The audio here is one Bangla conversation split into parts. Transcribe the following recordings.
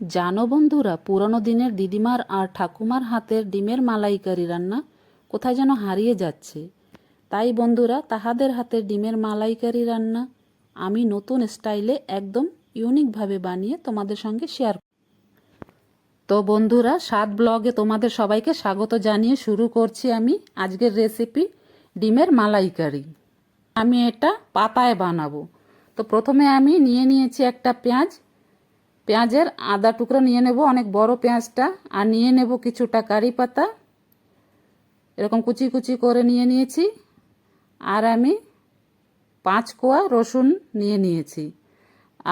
জানো বন্ধুরা, পুরনো দিনের দিদিমার আর ঠাকুমার হাতের ডিমের মালাইকারি রান্না কোথায় যেন হারিয়ে যাচ্ছে। তাই বন্ধুরা, তাহাদের হাতের ডিমের মালাইকারি রান্না আমি নতুন স্টাইলে একদম ইউনিকভাবে বানিয়ে তোমাদের সঙ্গে শেয়ার তো বন্ধুরা, সাত ব্লগে তোমাদের সবাইকে স্বাগত জানিয়ে শুরু করছি আমি আজকের রেসিপি ডিমের মালাইকারি। আমি এটা পাতায় বানাবো। তো প্রথমে আমি নিয়ে নিয়েছি একটা পেঁয়াজ পেঁয়াজের আদা টুকরো নিয়ে নেব, অনেক বড় পেঁয়াজটা, আর নিয়ে নেব কিছুটা কারি পাতা। এরকম কুচি কুচি করে নিয়ে নিয়েছি। আর আমি পাঁচ কোয়া রসুন নিয়ে নিয়েছি।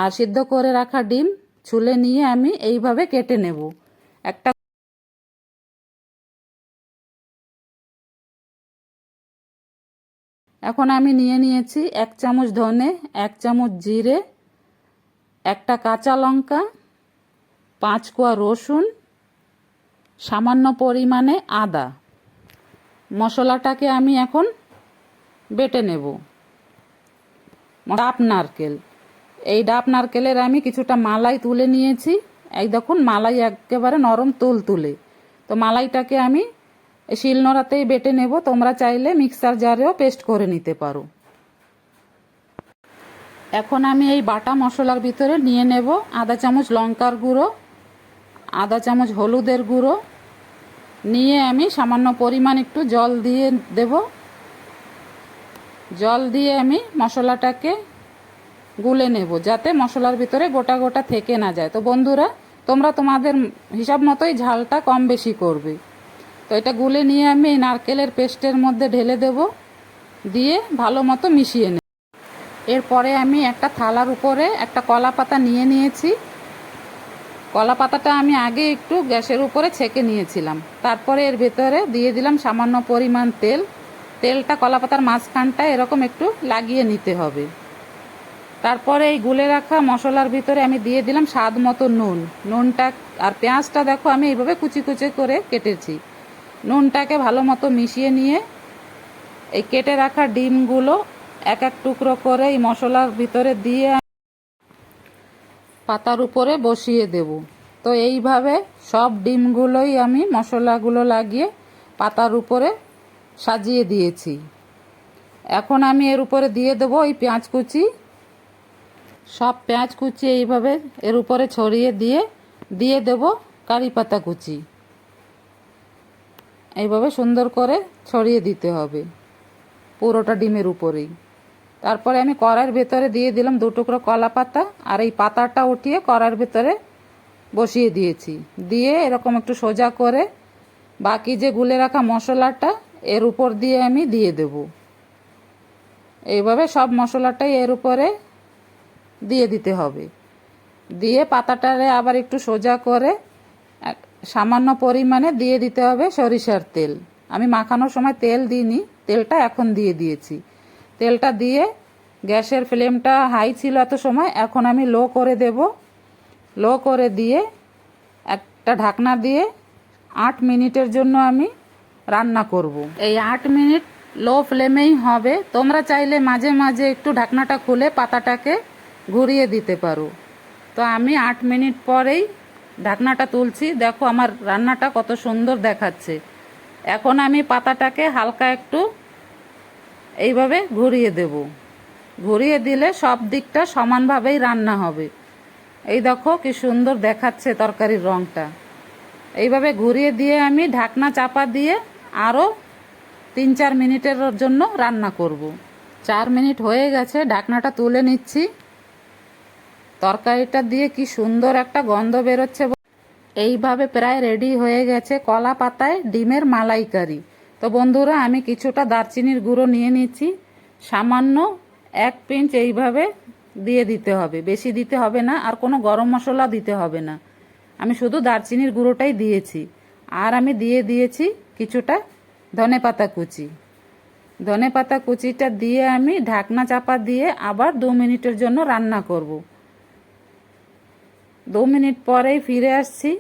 আর সিদ্ধ করে রাখা ডিম ছুলে নিয়ে আমি এইভাবে কেটে নেব। একটা এখন আমি নিয়ে নিয়েছি এক চামচ ধনে, এক চামচ জিরে একটা কাঁচা লঙ্কা, পাঁচ কোয়া রসুন, সামান্য পরিমাণে আদা। মশলাটাকে আমি এখন বেটে নেব। ডাব নারকেল। এই ডাব নারকেলের আমি কিছুটা মালাই তুলে নিয়েছি। এই দেখুন, মালাই একেবারে নরম তুল তুলে তো মালাইটাকে আমি শিলনোড়াতেই বেটে নেব। তোমরা চাইলে মিক্সার জারেও পেস্ট করে নিতে পারো। এখন আমি এই বাটা মশলার ভিতরে নিয়ে নেব আধা চামচ লঙ্কার গুঁড়ো, আধা চামচ হলুদের গুঁড়ো। নিয়ে আমি সামান্য পরিমাণ একটু জল দিয়ে দেব। জল দিয়ে আমি মশলাটাকে গুলে নেব যাতে মশলার ভিতরে গোটা গোটা থেকে না যায়। তো বন্ধুরা, তোমরা তোমাদের হিসাব মতোই ঝালটা কম বেশি করবে। তো এটা গুলে নিয়ে আমি এই নারকেলের পেস্টের মধ্যে ঢেলে দেব, দিয়ে ভালো মতো মিশিয়ে নেব। এরপরে আমি একটা থালার উপরে একটা কলা পাতা নিয়ে নিয়েছি। কলা পাতাটা আমি আগে একটু গ্যাসের উপরে ছেঁকে নিয়েছিলাম। তারপরে এর ভেতরে দিয়ে দিলাম সামান্য পরিমাণ তেল। তেলটা কলা পাতার মাঝখানটা এরকম একটু লাগিয়ে নিতে হবে। তারপরে এই গুলে রাখা মশলার ভিতরে আমি দিয়ে দিলাম স্বাদ মতো নুন। নুনটা আর পেঁয়াজটা দেখো আমি এইভাবে কুচি কুচি করে কেটেছি। নুনটাকে ভালো মতো মিশিয়ে নিয়ে এই কেটে রাখা ডিমগুলো এক এক টুকরো করে এই মশলার ভিতরে দিয়ে পাতার উপরে বসিয়ে দেব। তো এইভাবে সব ডিমগুলোই আমি মশলাগুলো লাগিয়ে পাতার উপরে সাজিয়ে দিয়েছি। এখন আমি এর উপরে দিয়ে দেবো এই পেঁয়াজ কুচি। সব পেঁয়াজ কুচি এইভাবে এর উপরে ছড়িয়ে দিয়ে দিয়ে দেব কারি পাতা কুচি। এইভাবে সুন্দর করে ছড়িয়ে দিতে হবে পুরোটা ডিমের উপরেই। তারপরে আমি কড়াইয়ের ভেতরে দিয়ে দিলাম দু টুকরো কলা পাতা আর এই পাতাটা উঠিয়ে কড়াইয়ের ভেতরে বসিয়ে দিয়েছি। দিয়ে এরকম একটু সোজা করে বাকি যে গুলে রাখা মশলাটা এর উপর দিয়ে আমি দিয়ে দেব। এইভাবে সব মশলাটাই এর উপরে দিয়ে দিতে হবে। দিয়ে পাতাটারে আবার একটু সোজা করে সামান্য পরিমাণে দিয়ে দিতে হবে সরিষার তেল। আমি মাখানোর সময় তেল দিইনি, তেলটা এখন দিয়ে দিয়েছি। তেলটা দিয়ে গ্যাসের ফ্লেমটা হাই ছিল এত সময়, এখন আমি লো করে দেব। লো করে দিয়ে একটা ঢাকনা দিয়ে আট মিনিটের জন্য আমি রান্না করব। এই আট মিনিট লো ফ্লেমেই হবে। তোমরা চাইলে মাঝে মাঝে একটু ঢাকনাটা খুলে পাতাটাকে ঘুরিয়ে দিতে পারো। তো আমি আট মিনিট পরেই ঢাকনাটা তুলছি। দেখো আমার রান্নাটা কত সুন্দর দেখাচ্ছে। এখন আমি পাতাটাকে হালকা একটু এইভাবে ঘুরিয়ে দেব। ঘুরিয়ে দিলে সব দিকটা সমানভাবেই রান্না হবে। এই দেখো কি সুন্দর দেখাচ্ছে তরকারির রঙটা এইভাবে ঘুরিয়ে দিয়ে আমি ঢাকনা চাপা দিয়ে আরও তিন চার মিনিটের জন্য রান্না করব। চার মিনিট হয়ে গেছে, ঢাকনাটা তুলে নিচ্ছি। তরকারিটা দিয়ে কি সুন্দর একটা গন্ধ বেরোচ্ছে এইভাবে প্রায় রেডি হয়ে গেছে কলা পাতায় ডিমের মালাইকারি। তো বন্ধুরা, আমি কিছুটা দারচিনির গুঁড়ো নিয়ে নিচ্ছি। সামান্য এক পিঞ্চ এইভাবে দিয়ে দিতে হবে। বেশি দিতে হবে না, আর কোনো গরম মশলা দিতে হবে না। আমি শুধু দারচিনির গুঁড়োটাই দিয়েছি। আর আমি দিয়ে দিয়েছি কিছুটা ধনে পাতা কুচি। ধনে পাতা কুচিটা দিয়ে আমি ঢাকনা চাপা দিয়ে আবার দু মিনিটের জন্য রান্না করব। দু মিনিট পরেই ফিরে আসছি।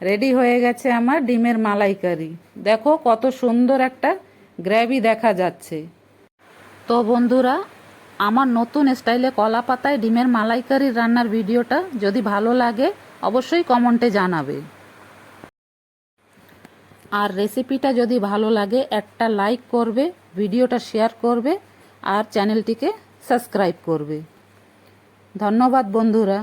রেডি হয়ে গেছে আমার ডিমের মালাইকারি। দেখো কত সুন্দর একটা গ্র্যাভি দেখা যাচ্ছে। তো বন্ধুরা, আমার নতুন স্টাইলে কলা পাতায় ডিমের মালাইকারির রান্নার ভিডিওটা যদি ভালো লাগে, অবশ্যই কমেন্টে জানাবে। আর রেসিপিটা যদি ভালো লাগে, একটা লাইক করবে, ভিডিওটা শেয়ার করবে, আর চ্যানেলটিকে সাবস্ক্রাইব করবে। ধন্যবাদ বন্ধুরা।